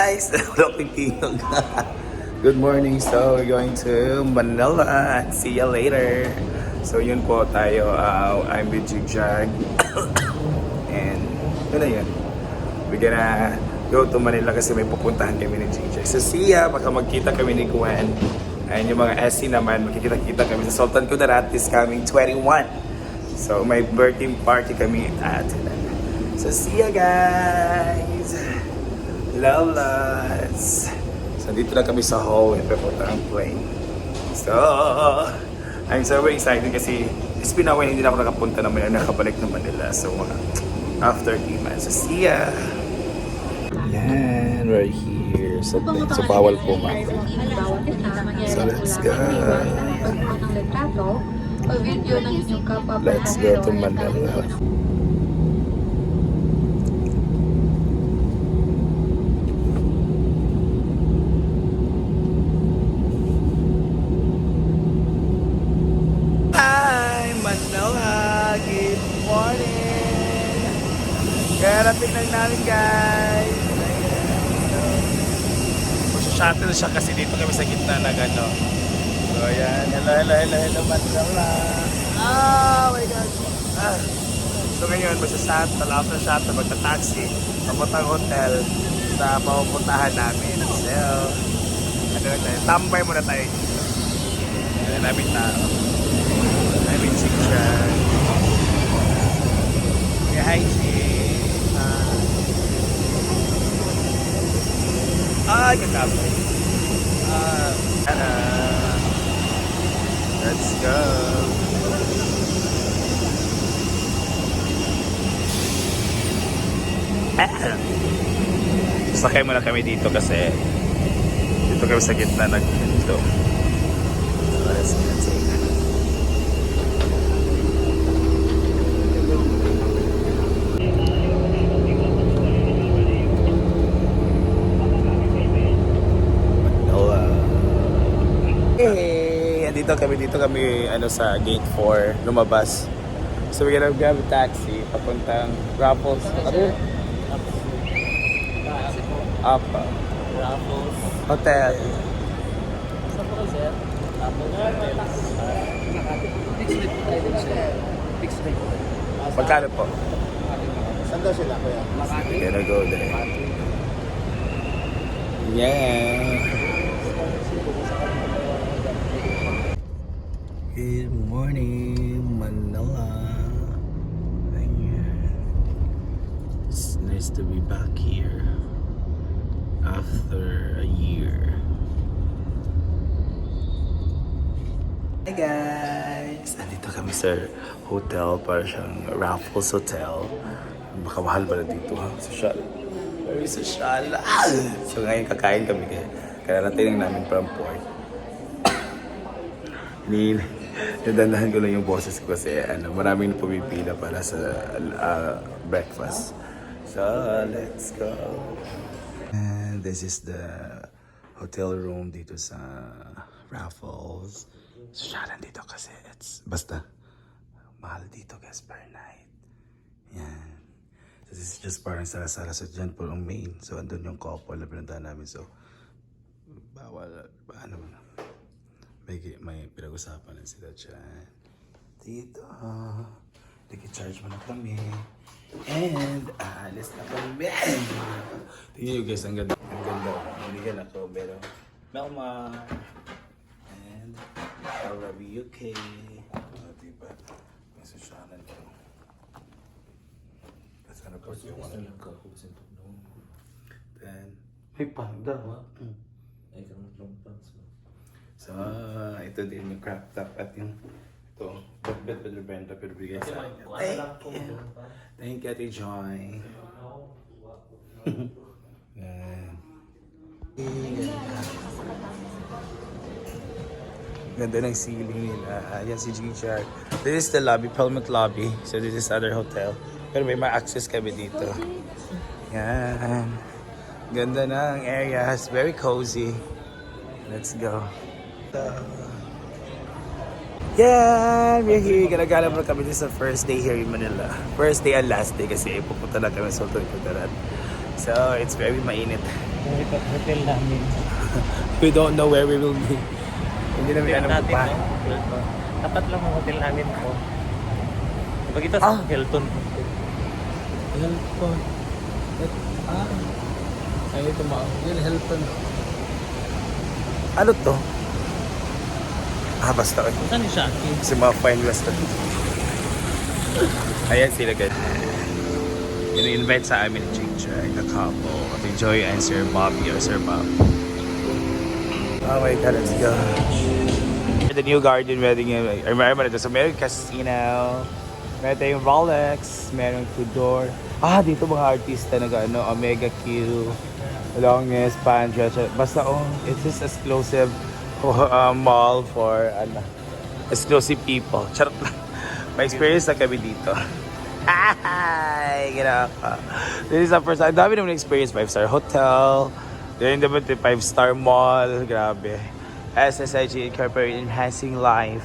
guys! Good morning. So, we're going to Manila. See you later. So, yun po tayo. Uh, I'm with Jigjag. And, yun na yun. We're gonna go to Manila kasi may pupuntahan kami ni Jigjag. So, see ya. Baka magkita kami ni Gwen. And yung mga SC naman, magkikita-kita kami sa Sultan Kudarat this coming 21. So, may birthday party kami at So, see ya guys! Lolas! So, dito na kami sa hall and papunta ang plane. So, I'm so very excited kasi it's been a while hindi na ako nakapunta naman na nakabalik na Manila. So, mga after 3 months. So, see ya! Yan, we're here. So, so bawal po ma. So, let's go. ng Let's go to Manila. Hi, Manila! Good morning! Karating lang namin, guys! Shuttle siya kasi dito kami sa gitna ng ano. So, ayan. Hello, hello, hello, hello, Manila! Oh my God! Ah. So, ngayon, magsa-shuttle, after shuttle, magta-taxi, papuntang hotel sa papupuntahan namin. So, ano na tayo? Tambay muna tayo. Ano namin tao. namin si Chan. Yeah, hi, si. Ah, kakapay. Ah, ah. Let's go. Sakay muna kami dito kasi dito kami sa gitna ng dito. Hey! Andito kami, dito kami ano sa gate 4, lumabas. So we're gonna grab a taxi papuntang Raffles. Ano Up. Raffles. Hotel. Saan po kayo, sir? Raffles Hotel. Fixed rate po tayo dun, sir. Fixed rate. Magkano po? Saan daw sila, kuya? Makati. We're gonna go there. Yeah. Good morning, Manila. It's nice to be back here after a year. Hi guys! Andito kami sa hotel para siyang Raffles Hotel. Baka mahal ba na dito ha? Social. Very social. Ah! So ngayon kakain kami kaya kararating namin from port. Ni nadandahan ko lang yung boses ko kasi ano, maraming pumipila para sa uh, breakfast. So, let's go. And this is the hotel room dito sa Raffles. Siya dito kasi it's basta mahal dito guys per night. Yan. So, this is just parang sala-sala. So, dyan po ang main. So, andun yung couple na pinuntahan namin. So, bawal, ano mo na. May, may pinag-usapan na sila dyan. Dito. Nag-charge mo na kami. And, alis na kami. Tingnan nyo guys, ang ganda. Ang ganda. Binigyan ako, pero Melma. And, Arabi UK. Oh, diba? May sosyalan ko. Kasi ano ko yung ano. Then, may panda. Mm. Ay, kang lumpas. So, ito din yung crop top at yung ito, bet-bet with Brenda pero bigay sa akin. Thank you. Thank you, Ate Joy. Yan. Ganda ng ceiling nila. Ayan si G-Char. This is the lobby, Pelmet Lobby. So this is other hotel. Pero may ma-access kami dito. Yan. Ganda ng areas. Very cozy. Let's go. Yeah, we're here. Gala-gala muna kami din sa first day here in Manila. First day and last day kasi pupunta na kami sa Sultan Kudarat. So, it's very mainit. Ito, hotel namin. We don't know where we will be. Hindi namin alam natin, pa. no? Hilton. Tapat lang ang hotel namin po. Pag ito Ah. sa Hilton. Helpon. Ah. Ay, ito ma. Yun, helpon. Ano to? Ah, basta. Saan ni Shaki? Kasi mga fine restaurant. Ayan sila guys. Ini-invite sa amin ni Jing Chang, the couple, of Joy and Sir Bobby or Sir Bob. Oh my God, let's go. The new garden wedding, I remember ito. So meron casino, meron tayong Rolex, meron Tudor. Ah, dito mga artista nag ano, Omega Q, Longest, Panja, basta oh, it's just exclusive uh, mall for ano, exclusive people. Charot lang. May experience na kami dito. Hi! Ginawa ko. This is the first time. Dami naman experience. 5-star hotel. Then naman 5-star mall. Grabe. SSIG Incorporated Enhancing Life.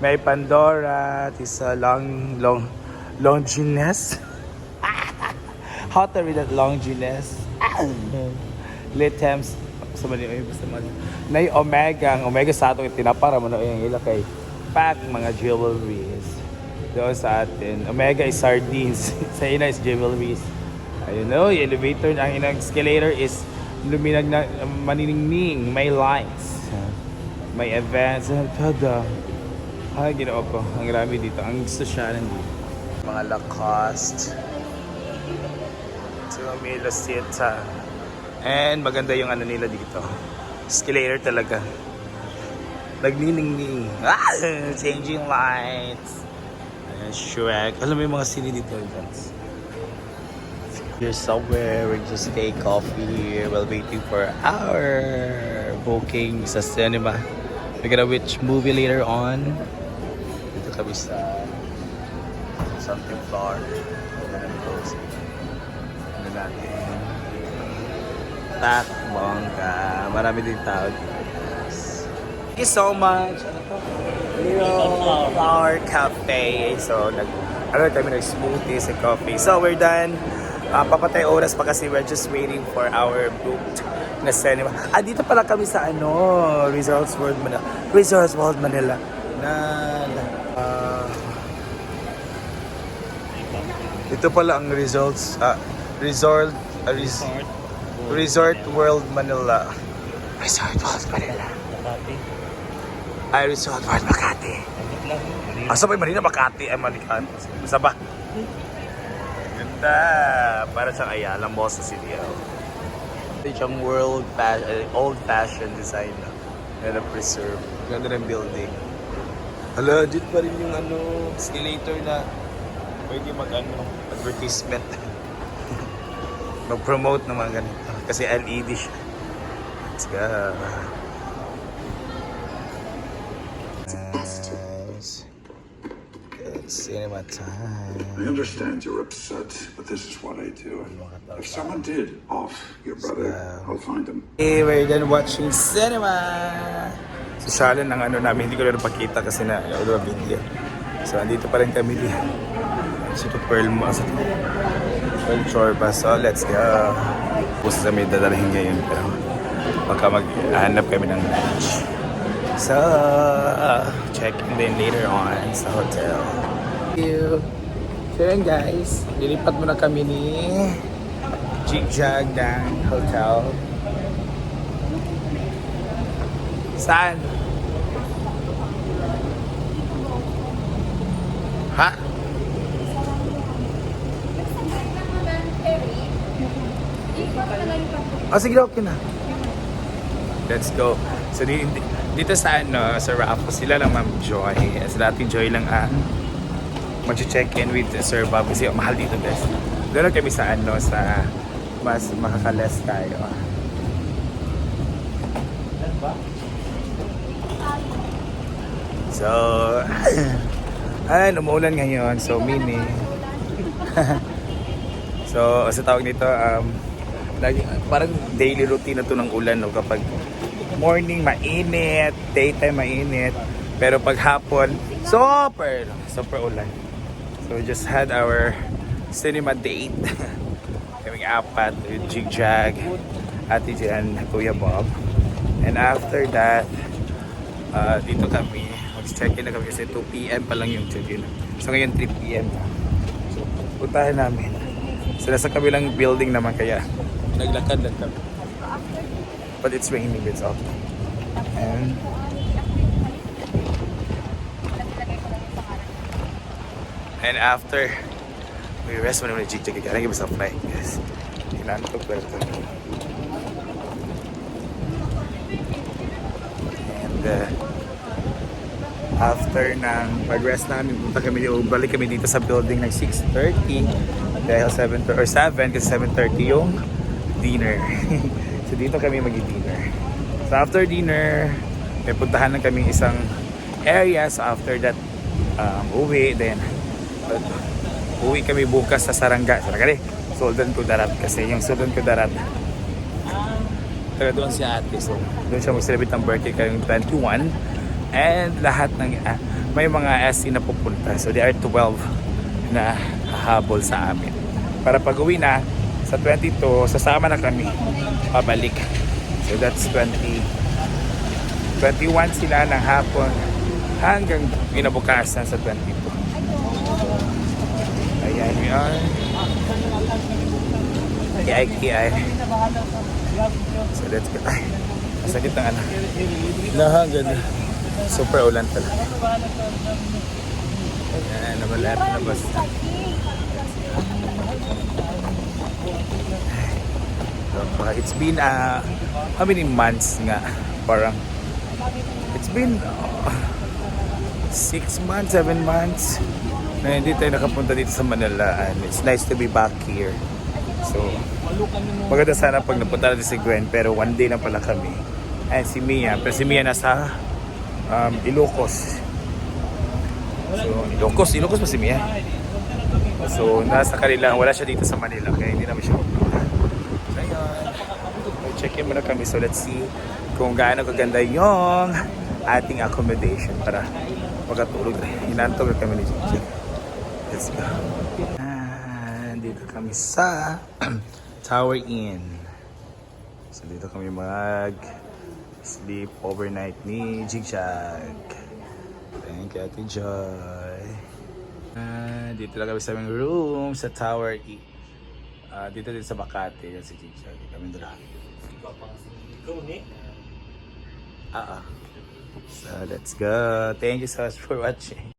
May Pandora. This uh, long, long, longiness. How to read that longiness? Litems. Sa mali, ay, basta mali. Nay Omega. Ang Omega sa atong tinapara mo na yung ila kay pack mga jewelries. Doon sa atin. Omega is sardines. sa ina is jewelries. Ayun no, elevator, ang inang escalator is luminag na maniningning, may lights. May events. Tada. Ay, ginawa ko. Ang grabe dito. Ang sosyalan dito. Mga Lacoste. Sa Mila Sita. And maganda yung ano nila dito. Escalator talaga. Nagniningning. Ah! Changing lights. Ayan, Shrek. Alam mo yung mga sini dito. Here somewhere, we just take coffee here while waiting for our booking sa cinema. We're gonna watch movie later on. Dito kami sa something floor. Ganun close. Ano natin? Tak, bongga. Marami din tao. Thank you so much. Little Flower Cafe. So, nag, ano kami nag-smoothies and coffee. So, we're done. Ah, papatay oras pa kasi we're just waiting for our booked na cinema. Ah, dito pala kami sa ano, Resorts World Manila. Resorts World Manila. Na, ah, ito pala ang results, ah, resort, ah, res- Resort World Manila. Resort World Manila. Makati. Ay, Resort World Makati. Ba yung Manila Makati? Ay, Malikati. Basta ba? Ganda. Para siyang Ayala Mall sa CDO. Ito siyang world fa- eh, old fashioned design na. Na na-preserve. Ganda ng building. Hala, dito pa rin yung ano, escalator na pwede mag ano, advertisement. Mag-promote ng mga ganito. Kasi LED siya. Let's go. Nice. Cinema time. I understand you're upset, but this is what I do. If someone did off your brother, I'll find them. Hey, we're done watching cinema! So, sala ng ano namin, hindi ko na napakita kasi na yung video. So, andito pa rin kami din. Si Pearl Pearl Chorba. So, let's go. Puso may dadalhin ngayon, pero baka maghanap kami ng lunch. So, check in din later on sa hotel. Thank you. So yun guys, lilipat muna kami ni Jigjag ng hotel. Saan? Oh, sige, okay na. Let's go. So, di, di- dito sa ano, sa Raffle, sila lang Ma'am Joy. Sa dating Joy lang ang mag-check-in with Sir Bob kasi mahal dito guys. Doon kami sa ano, sa mas makakales tayo. So, ayun, umuulan ngayon. So, mini. so, sa tawag nito, um, lagi, parang daily routine na to ng ulan no? kapag morning mainit, daytime mainit, pero pag hapon, super, super ulan. So we just had our cinema date. Kaming apat with Jigjag Ate Jen, Kuya Bob. And after that, ah, dito kami, mag-check-in na kami kasi 2 p.m. pa lang yung check-in. So ngayon 3 p.m. na. So puntahan namin. So nasa kabilang building naman kaya naglakad lang kami. But it's raining, it's off. And And after we rest muna muna jig-jig again. Lagi sa flight, guys. Inantok pa ito. And uh, after ng pag-rest namin, punta kami dito, balik kami dito sa building ng 6.30 dahil 7 or 7 kasi 7.30 yung dinner. so dito kami mag-dinner. So after dinner, may puntahan na kami isang area. So after that, um, uwi. Then, uh, uwi kami bukas sa Saranga. Saranga Soldan Kudarat kasi yung Soldan Kudarat taga doon si ate. So, doon siya mag-celebrate ng birthday kayong 21. And lahat ng, ah, may mga SC na pupunta. So, they are 12 na hahabol sa amin. Para pag uwi na, sa 22, sasama na kami pabalik. So, that's 20. 21 sila ng hapon hanggang kinabukasan sa 22. Ayan, we are. Kiay, kiay. So let's go. Ay, masakit ng ano. Lahat ganda. Super ulan pala. Ayan, nabalat na basta. So, it's been uh, how many months nga? Parang it's been uh, six months, seven months na hindi tayo nakapunta dito sa Manila and it's nice to be back here. So, maganda sana pag napunta natin si Gwen pero one day na pala kami. And si Mia, pero si Mia nasa um, Ilocos. So, Ilocos, Ilocos pa si Mia. So, nasa kanila, wala siya dito sa Manila kaya hindi namin siya. Check-in muna kami. So, let's see kung gaano kaganda yung ating accommodation para makatulog. Hinantog na kami ni Gigi. Let's go. Ah, dito kami sa Tower Inn. So, dito kami mag sleep overnight ni Jigjag. Thank you, Ate Joy. Ah, dito lang kami sa aming room sa Tower E. Ah, dito din sa Makati. Yan si Jigjag. Kami doon. Ah, ah. So, let's go. Thank you so much for watching.